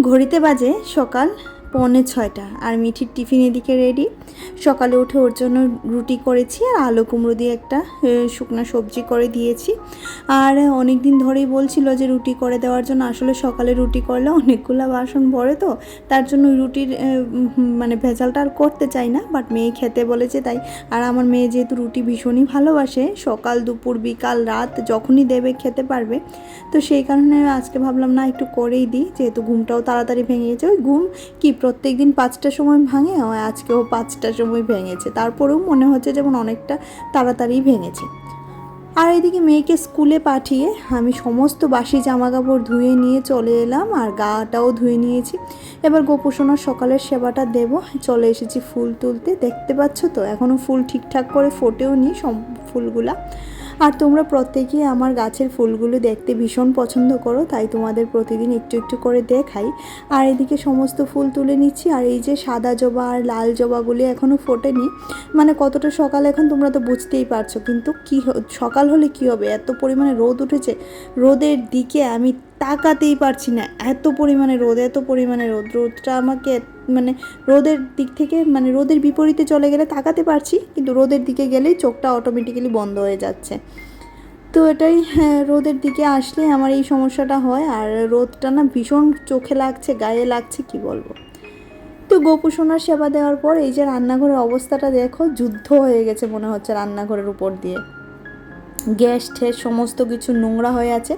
ঘড়িতে বাজে সকাল পৌনে ছয়টা। আর মিঠির টিফিন এদিকে রেডি সকালে উঠে ওর জন্য রুটি করেছি আর আলু কুমড়ো দিয়ে একটা শুকনো সবজি করে দিয়েছি। আর অনেক দিন ধরেই বলছিল যে রুটি করে দেওয়ার জন্য, আসলে সকালে রুটি করলে অনেকগুলো বাসন পড়ে তো, তার জন্য রুটির মানে ভেজালটা আর করতে চাই না বাট মেয়ে খেতে বলেছে তাই। আর আমার মেয়ে যেহেতু রুটি ভীষণই ভালোবাসে, সকাল, দুপুর, বিকাল, রাত যখনই দেবে খেতে পারবে। তো সেই কারণে আজকে ভাবলাম না একটু করেই দিই, যেহেতু ঘুমটাও তাড়াতাড়ি ভেঙে গেছে। ওই ঘুম কি প্রত্যেক দিন পাঁচটার সময় ভাঙে ও আজকেও পাঁচটার সময় ভেঙেছে। তারপরেও মনে হচ্ছে যেমন অনেকটা তাড়াতাড়ি ভেঙেছে। আর এদিকে মেয়েকে স্কুলে পাঠিয়ে আমি সমস্ত বাসি জামা কাপড় ধুয়ে নিয়ে চলে এলাম আর গাটাও ধুয়ে নিয়েছি। এবার গোপোষণার সকালের সেবাটা দেব। চলে এসেছি ফুল তুলতে। দেখতে পাচ্ছ তো? এখনও ফুল ঠিকঠাক করে ফোটেও নি সব ফুলগুলা। আর তোমরা প্রত্যেকেই আমার গাছের ফুলগুলো দেখতে ভীষণ পছন্দ করো, তাই তোমাদের প্রতিদিন একটু একটু করে দেখাই। আর এদিকে সমস্ত ফুল তুলে নিচ্ছি, আর এই যে সাদা জবা আর লাল জবাগুলি এখনও ফোটেনি। মানে কতটা সকাল এখন তোমরা তো বুঝতেই পারছ, কিন্তু কি সকাল হলে কি হবে? এত পরিমাণে রোদ উঠেছে, রোদের দিকে আমি তাকাতেই পারছি না। এত পরিমাণে রোদ এত পরিমাণে রোদ। রোদটা আমাকে মানে রোদের দিক থেকে মানে রোদের বিপরীতে চলে গেলে তাকাতে পারছি কিন্তু রোদের দিকে গেলেই চোখটা অটোমেটিক্যালি বন্ধ হয়ে যাচ্ছে। তো এটাই হ্যাঁ, রোদের দিকে আসলে আমার এই সমস্যাটা হয় আর রোদটা না ভীষণ চোখে লাগছে গায়ে লাগছে কি বলব? তো গোপুসোনার সেবা দেওয়ার পর এই যে রান্নাঘরের অবস্থাটা দেখো যুদ্ধ হয়ে গেছে মনে হচ্ছে রান্নাঘরের উপর দিয়ে। গ্যাস ঠেস সমস্ত কিছু নোংরা হয়ে আছে।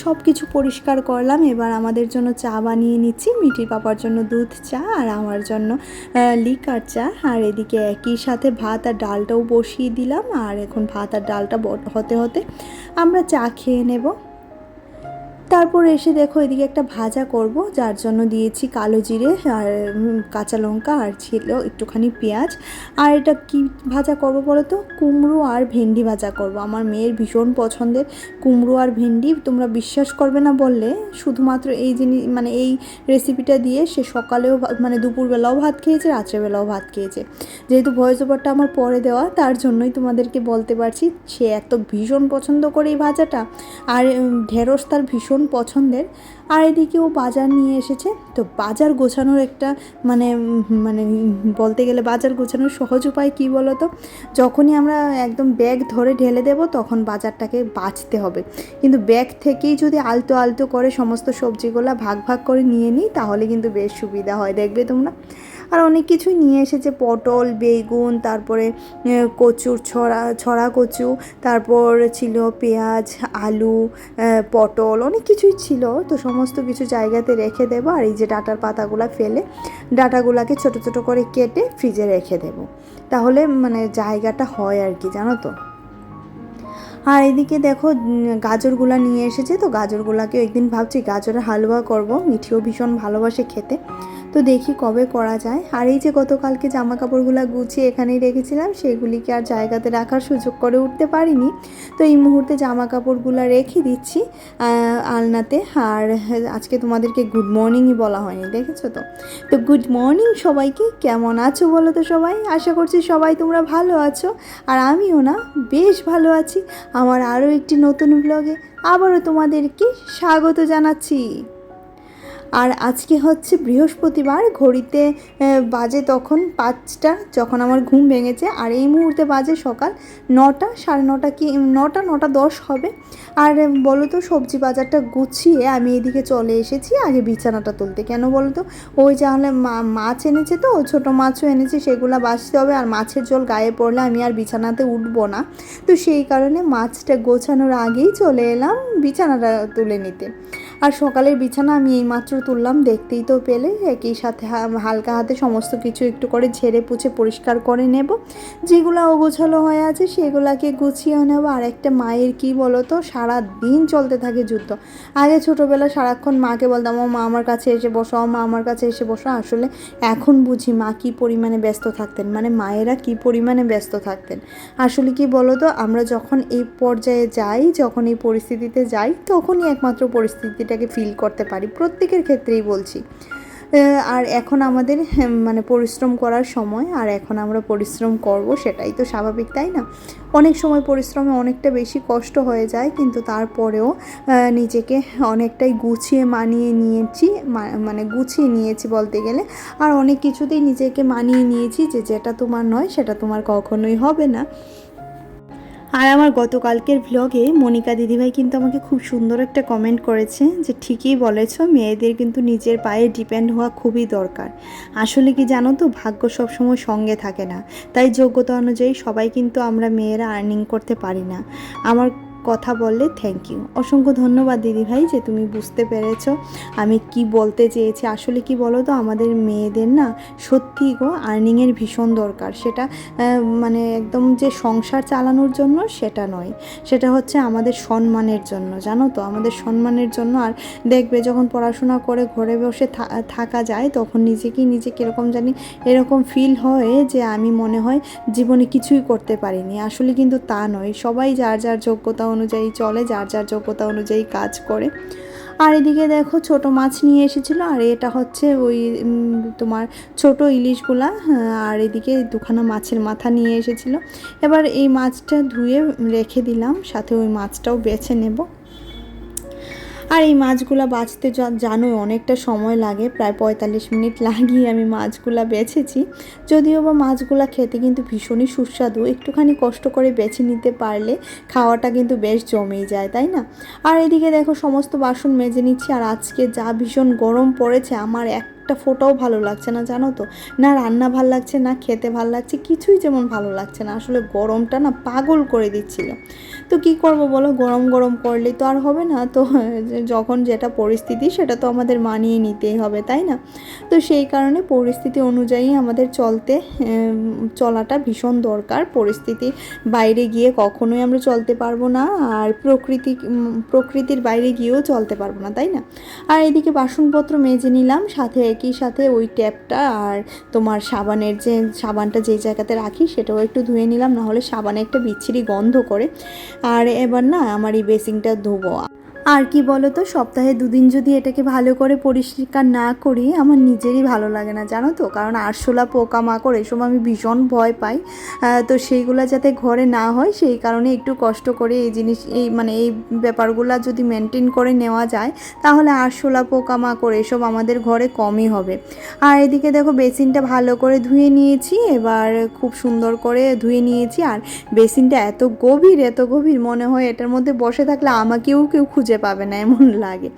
সব কিছু পরিষ্কার করলাম, এবার আমাদের জন্য চা বানিয়ে নিচ্ছি। মিটির পাপার জন্য দুধ চা আর আমার জন্য লিকার চা। আর এদিকে একই সাথে ভাত আর ডালটাও বসিয়ে দিলাম। আর এখন ভাত আর ডালটা হতে হতে আমরা চা খেয়ে নেব। তারপর এসে দেখো এদিকে একটা ভাজা করব, যার জন্য দিয়েছি কালো জিরে আর কাঁচা লঙ্কা আর ছিল একটুখানি পেঁয়াজ। আর এটা কি ভাজা করব বলো তো? কুমড়ো আর ভেন্ডি ভাজা করব। আমার মেয়ের ভীষণ পছন্দের কুমড়ো আর ভেন্ডি, তোমরা বিশ্বাস করবে না বললে। শুধুমাত্র এই জিনিস মানে এই রেসিপিটা দিয়ে সে সকালেও মানে দুপুরবেলাও ভাত খেয়েছে, রাত্রেবেলাও ভাত খেয়েছে। যেহেতু ভয়েস ওভারটা আমার পরে দেওয়া, তার জন্যই তোমাদেরকে বলতে পারছি, সে এত ভীষণ পছন্দ করে এই ভাজাটা। আর ঢেঁড়স তার ভীষণ পছন্দের। আর এদিকে ও বাজার নিয়ে এসেছে। তো বাজার গোছানোর একটা মানে মানে বলতে গেলে বাজার গোছানোর সহজ উপায় কী বলো তো যখনই আমরা একদম ব্যাগ ধরে ঢেলে দেব, তখন বাজারটাকে বাঁচতে হবে। কিন্তু ব্যাগ থেকেই যদি আলতো আলতো করে সমস্ত সবজিগুলো ভাগ ভাগ করে নিয়ে নিই, তাহলে কিন্তু বেশ সুবিধা হয়। দেখবে তোমরা? আর অনেক কিছুই নিয়ে এসেছে। পটল, বেগুন, তারপরে কচুর ছড়া ছড়া কচু, তারপর ছিল পেঁয়াজ, আলু পটল, অনেক কিছুই ছিল। তো সমস্ত কিছু জায়গাতে রেখে দেবো আর এই যে ডাটার পাতাগুলো ফেলে, ডাটাগুলোকে ছোট ছোট করে কেটে ফ্রিজে রেখে দেবো। তাহলে মানে জায়গাটা হয় আর কি, জানো তো? আর এদিকে দেখো গাজরগুলা নিয়ে এসেছে। তো গাজরগুলাকে একদিন ভাবছি, গাজরের হালুয়া করব। মিঠিও ভীষণ ভালোবাসে খেতে। তো দেখি কবে করা যায়। আর এই যে গতকালকে জামা কাপড়গুলো গুছিয়ে এখানেই রেখেছিলাম, সেগুলিকে আর জায়গাতে রাখার সুযোগ করে উঠতে পারিনি। তো এই মুহূর্তে জামা কাপড়গুলো রেখে দিচ্ছি আলনাতে। আর আজকে তোমাদেরকে গুড মর্নিংই বলা হয়নি, দেখেছ তো? তো গুড মর্নিং সবাইকে, কেমন আছো বলো তো সবাই? আশা করছি সবাই তোমরা ভালো আছো। আর আমিও না, বেশ ভালো আছি। আমার আরও একটি নতুন ব্লগে আবারও তোমাদেরকে স্বাগত জানাচ্ছি। আর আজকে হচ্ছে বৃহস্পতিবার, ঘড়িতে বাজে তখন পাঁচটা, যখন আমার ঘুম ভেঙেছে। আর এই মুহূর্তে বাজে সকাল নটা, সাড়ে নটা কি, নটা নটা দশ হবে। আর বলো তো সবজি বাজারটা গুছিয়ে আমি এদিকে চলে এসেছি আগে বিছানাটা তুলতে। কেন বলো তো ওই যাহলে মা- মাছ এনেছে তো ছোট মাছও এনেছে, সেগুলো বাছতে হবে। আর মাছের জল গায়ে পড়লে আমি আর বিছানাতে উঠবো না। তো সেই কারণে মাছটা গোছানোর আগেই চলে এলাম বিছানাটা তুলে নিতে। আর সকালের বিছানা আমি এইমাত্র তুললাম, দেখতেই তো পেলে। একই সাথে হালকা হাতে সমস্ত কিছু একটু করে ঝেড়ে পুছে পরিষ্কার করে নেব। যেগুলো অগোছালো হয়ে আছে সেগুলোকে গুছিয়ে নেব। আর একটা মায়ের কি বলো তো সারা দিন চলতে থাকে যুদ্ধ। আগে ছোটোবেলা সারাক্ষণ মাকে বলতাম, ও মা, আমার কাছে এসে বসো, ও মা, আমার কাছে এসে বসো। আসলে এখন বুঝি মা কী পরিমাণে ব্যস্ত থাকতেন মানে মায়েরা কী পরিমাণে ব্যস্ত থাকতেন। আসলে কি বলো তো আমরা যখন এই পর্যায়ে যাই, যখন এই পরিস্থিতিতে যাই, তখনই একমাত্র পরিস্থিতিটাকে ফিল করতে পারি। প্রত্যেকের ক্ষেত্রেই বলছি। আর এখন আমাদের হ্যাঁ, মানে পরিশ্রম করার সময় আর এখন আমরা পরিশ্রম করব সেটাই তো স্বাভাবিক তাই না? অনেক সময় পরিশ্রমে অনেকটা বেশি কষ্ট হয়ে যায় কিন্তু তারপরেও নিজেকে অনেকটাই গুছিয়ে মানিয়ে নিয়েছি মানে গুছিয়ে নিয়েছি বলতে গেলে। আর অনেক কিছুতেই নিজেকে মানিয়ে নিয়েছি যে যেটা তোমার নয় সেটা তোমার কখনোই হবে না। আর আমার গতকালকের ভ্লগে মনিকা দিদিভাই কিন্তু আমাকে খুব সুন্দর একটা কমেন্ট করেছে যে, ঠিকই বলেছ, মেয়েদের কিন্তু নিজের পায়ে ডিপেন্ড হওয়া খুবই দরকার। আসলে কি জানো তো, ভাগ্য সবসময় সঙ্গে থাকে না। তাই যোগ্যতা অনুযায়ী সবাই কিন্তু আমরা মেয়েরা আর্নিং করতে পারি না। আমার কথা বললে থ্যাংক ইউ অসংখ্য ধন্যবাদ দিদিভাই যে তুমি বুঝতে পেরেছ আমি কি বলতে চেয়েছি। আসলে কি বলো তো আমাদের মেয়েদের না সত্যি গো আর্নিংয়ের ভীষণ দরকার। সেটা মানে একদম যে সংসার চালানোর জন্য সেটা নয়। সেটা হচ্ছে আমাদের সম্মানের জন্য, জানো তো? আমাদের সম্মানের জন্য আর দেখবে যখন পড়াশোনা করে ঘরে বসে থাকা যায়, তখন নিজেকেই নিজে কীরকম জানি, এরকম ফিল হয় যে আমি মনে হয় জীবনে কিছুই করতে পারিনি। আসলে কিন্তু তা নয়। সবাই যার যার যোগ্যতা অনুযায়ী চলে যার যার যোগ্যতা অনুযায়ী কাজ করে। আর এদিকে দেখো ছোট মাছ নিয়ে এসেছিল আর এটা হচ্ছে ওই তোমার ছোট ইলিশগুলা হ্যাঁ, আর এদিকে দুখানা মাছের মাথা নিয়ে এসেছিল। এবার এই মাছটা ধুয়ে রেখে দিলাম সাথে ওই মাছটাও বেছে নেব। আর এই মাছগুলা বাছতে জানো অনেকটা সময় লাগে, প্রায় পঁয়তাল্লিশ মিনিট লাগিয়ে আমি মাছগুলা বেছেছি। যদিও বা মাছগুলা খেতে কিন্তু ভীষণই সুস্বাদু, একটুখানি কষ্ট করে বেছে নিতে পারলে খাওয়াটা কিন্তু বেশ জমেই যায়, তাই না? আর এদিকে দেখো, সমস্ত বাসন মেজে নিচ্ছি, আর আজকে যা ভীষণ গরম পড়েছে, আমার একটা ফোটাও ভালো লাগছে না, জানো তো? না রান্না ভালো লাগছে, না খেতে ভালো লাগছে, কিছুই যেমন ভালো লাগছে না। আসলে গরমটা না পাগল করে দিচ্ছিল। তো কি করব বলো? গরম গরম করলেই তো আর হবে না। তো যখন যেটা পরিস্থিতি, সেটা তো আমাদের মানিয়ে নিতেই হবে, তাই না? তো সেই কারণে পরিস্থিতি অনুযায়ী আমাদের চলতে চলাটা ভীষণ দরকার। পরিস্থিতি বাইরে গিয়ে কখনোই আমরা চলতে পারব না, আর প্রকৃতি প্রকৃতির বাইরে গিয়েও চলতে পারব না, তাই না? আর এদিকে বাসনপত্র মেজে নিলাম, সাথে একই সাথে ওই ট্যাপটা আর তোমার সাবানের যে, সাবানটা যে জায়গাতে রাখি সেটাও একটু ধুয়ে নিলাম, নাহলে সাবানে একটা বিচ্ছিরি গন্ধ করে। আর এবার না, আমার এই বেসিংটা ধোবো। আর কি বলো তো সপ্তাহে দুদিন যদি এটাকে ভালো করে পরিষ্কার না করি, আমার নিজেরই ভালো লাগে না, জানো তো? কারণ আরশোলা পোকা মাকড় এসব আমি ভীষণ ভয় পাই। তো সেইগুলো যাতে ঘরে না হয়, সেই কারণে একটু কষ্ট করে এই জিনিস, এই মানে এই ব্যাপারগুলো যদি মেনটেন করে নেওয়া যায়, তাহলে আরশোলা পোকা মাকড় এসব আমাদের ঘরে কমই হবে। আর এদিকে দেখো, বেসিনটা ভালো করে ধুয়ে নিয়েছি, এবার খুব সুন্দর করে ধুয়ে নিয়েছি। আর বেসিনটা এত গভীর এত গভীর, মনে হয় এটার মধ্যে বসে থাকলে আমাকেও কেউ খুঁজে পাবে না এমন লাগে।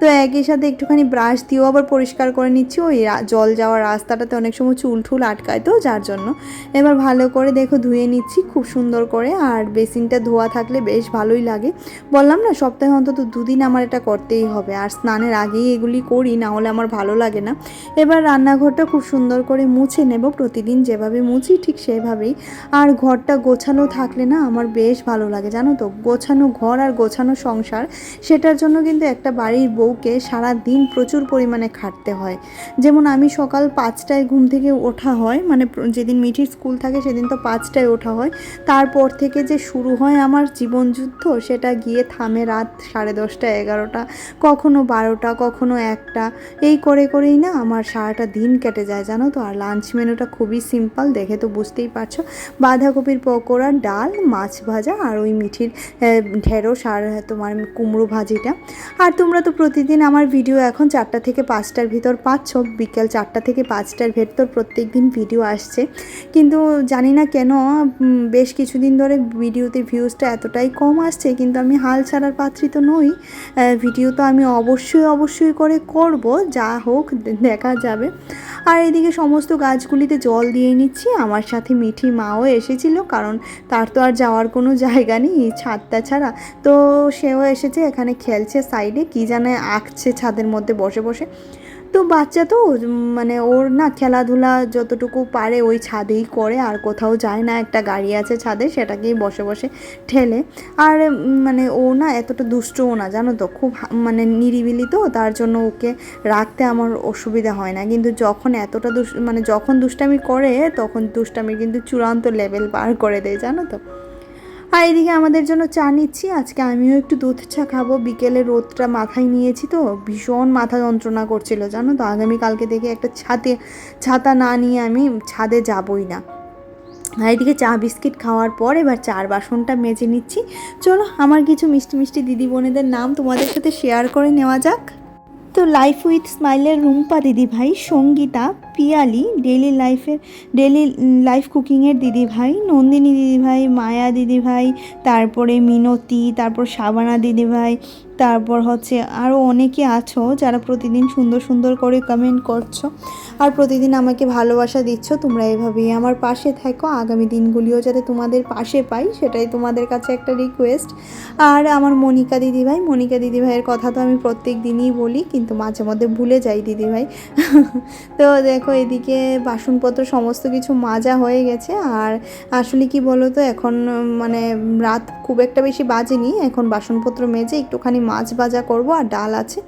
তো একই সাথে একটুখানি ব্রাশ দিয়েও আবার পরিষ্কার করে নিচ্ছি। ওই জল যাওয়ার রাস্তাটাতে অনেক সময় চুল ঠুল আটকায় তো, যার জন্য। এবার ভালো করে দেখো ধুয়ে নিচ্ছি খুব সুন্দর করে। আর বেসিনটা ধোয়া থাকলে বেশ ভালোই লাগে। বললাম না, সপ্তাহে অন্তত দুদিন আমার এটা করতেই হবে। আর স্নানের আগেই এগুলি করি, না হলে আমার ভালো লাগে না। এবার রান্নাঘরটা খুব সুন্দর করে মুছে নেব। প্রতিদিন যেভাবে মুছি ঠিক সেভাবেই। আর ঘরটা গোছানো থাকলে না আমার বেশ ভালো লাগে, জানো তো? গোছানো ঘর আর গোছানো সংসার, সেটার জন্য কিন্তু একটা বাড়ির বউকে সারা দিন প্রচুর পরিমাণে খাটতে হয়। যেমন আমি সকাল পাঁচটায় ঘুম থেকে ওঠা হয় মানে যেদিন মিঠির স্কুল থাকে সেদিন তো পাঁচটায় ওঠা হয়। তারপর থেকে যে শুরু হয় আমার জীবনযুদ্ধ, সেটা গিয়ে থামে রাত সাড়ে দশটা, এগারোটা, কখনো বারোটা, কখনো একটা। এই করে করেই না আমার সারাটা দিন কেটে যায়, জানো তো? আর লাঞ্চ মেনুটা খুবই সিম্পল দেখে তো বুঝতেই পারছ। বাঁধাকপির পকোড়া, ডাল, মাছ ভাজা, আর ওই মিঠির ঢেঁড়স আর তোমার কুমড়ো ভাজিটা। আর তোমরা তো প্রতিদিন আমার ভিডিও এখন চারটা থেকে পাঁচটার ভিতর পাচ্ছ বিকেল চারটা থেকে পাঁচটার ভেতর প্রত্যেক দিন ভিডিও আসছে। কিন্তু জানি না কেন বেশ কিছুদিন ধরে ভিডিওতে ভিউজটা এতটাই কম আসছে, কিন্তু আমি হাল ছাড়ার পাত্রী তো নই। ভিডিও তো আমি অবশ্যই অবশ্যই করে করব, যা হোক দেখা যাবে। আর এদিকে সমস্ত গাছগুলিতে জল দিয়ে নিচ্ছি। আমার সাথে মিঠি মাও এসেছিল, কারণ তার তো আর যাওয়ার কোনো জায়গা নেই, ছাদটা ছাড়া। তো সেও এসেছে, এখানে খেলছে সাইডে, কি জানে আঁকছে ছাদের মধ্যে বসে বসে। তো বাচ্চা তো মানে ওর না খেলাধুলা যতটুকু পারে ওই ছাদেই করে, আর কোথাও যায় না। একটা গাড়ি আছে ছাদে, সেটাকেই বসে বসে ঠেলে। আর মানে ও না এতটা দুষ্টও না, জানো তো? খুব মানে নিরিবিলি তো, তার জন্য ওকে রাখতে আমার অসুবিধা হয় না। কিন্তু যখন এতটা দুষ মানে যখন দুষ্টামি করে, তখন দুষ্টামি কিন্তু চূড়ান্ত লেভেল পার করে দেয়, জানো তো? আর এদিকে আমাদের জন্য চা নিচ্ছি। আজকে আমিও একটু দুধ চা খাব। বিকেলে রোদটা মাথায় নিয়েছি তো, ভীষণ মাথা যন্ত্রণা করছিল, জানো তো? আগামীকালকে থেকে একটা ছাতে, ছাতা না নিয়ে আমি ছাদে যাবই না। আর এদিকে চা বিস্কিট খাওয়ার পর এবার চার বাসনটা মেজে নিচ্ছি। চলো, আমার কিছু মিষ্টি মিষ্টি দিদি বোনেদের নাম তোমাদের সাথে শেয়ার করে নেওয়া যাক। তো লাইফ উইথ স্মাইলের রুম্পা দিদি ভাই, সঙ্গীতা পিয়ালি ডেলি লাইফের ডেলি লাইফ কুকিংয়ের দিদিভাই, নন্দিনী দিদিভাই, মায়া দিদিভাই, তারপরে মিনতি, তারপর সাবানা দিদি ভাই তারপর হচ্ছে আরও অনেকে আছো যারা প্রতিদিন সুন্দর সুন্দর করে কমেন্ট করছ আর প্রতিদিন আমাকে ভালোবাসা দিচ্ছ, তোমরা এভাবেই আমার পাশে থাকো। আগামী দিনগুলিও যাতে তোমাদের পাশে পাই, সেটাই তোমাদের কাছে একটা রিকোয়েস্ট আর আমার মনিকা দিদিভাই, মনিকা দিদিভাইয়ের কথা তো আমি প্রত্যেক দিনই বলি, কিন্তু মাঝে মধ্যে ভুলে যাই দিদিভাই। তো দেখো, এদিকে বাসনপত্র সমস্ত কিছু মাজা হয়ে গেছে। আর আসলে কি বলো তো এখন মানে রাত খুব একটা বেশি বাজেনি, এখন বাসনপত্র মেজে একটুখানি মাছ ভাজা করব আর ডাল আছে।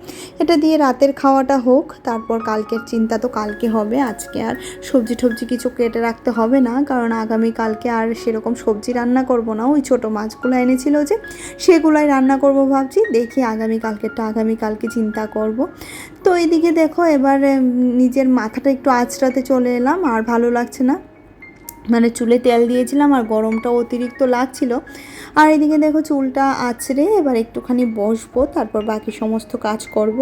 এটা দিয়ে রাতের খাওয়াটা হোক, তারপর কালকের চিন্তা তো কালকে হবে, আজকে আর সবজি টবজি কিছু কেটে রাখতে হবে না, কারণ আগামী কালকে আর সেরকম সবজি রান্না করব না। ওই ছোটো মাছগুলো এনেছিল যে, সেগুলোই রান্না করব ভাবছি, দেখি আগামী কালকেরটা, আগামী কালকে চিন্তা করব। তো এদিকে দেখো, এবার নিজের মাথাটা একটু আঁচড়াতে চলে এলাম, আর ভালো লাগছে না। মানে চুলে তেল দিয়েছিলাম আর গরমটা অতিরিক্ত লাগছিল। আর এদিকে দেখো চুলটা আছড়ে এবার একটুখানি বসবো, তারপর বাকি সমস্ত কাজ করব।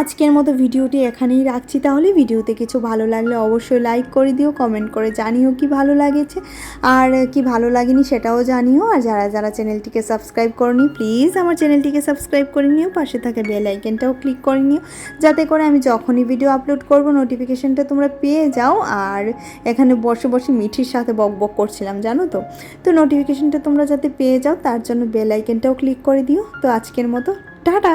আজকের মতো ভিডিওটি এখানেই রাখছি। তাহলে ভিডিওতে কিছু ভালো লাগলে অবশ্যই লাইক করে দিও কমেন্ট করে জানিও কি ভালো লাগেছে। আর কি ভালো লাগেনি সেটাও জানিও। আর যারা যারা চ্যানেলটিকে সাবস্ক্রাইব করনি প্লিজ আমার চ্যানেলটিকে সাবস্ক্রাইব করে নিও। পাশে থাকা বেল আইকনটাও ক্লিক করে নিও। যাতে করে আমি যখনই ভিডিও আপলোড করব নোটিফিকেশনটা তোমরা পেয়ে যাও। আর এখানে বসে বসে মিঠির সাথে বক বক করছিলাম, জানো তো? তো নোটিফিকেশনটা তোমরা যাতে পেয়ে যাও, তার জন্য বেল আইকনটাও ক্লিক করে দিও। তো আজকের মতো, টাটা!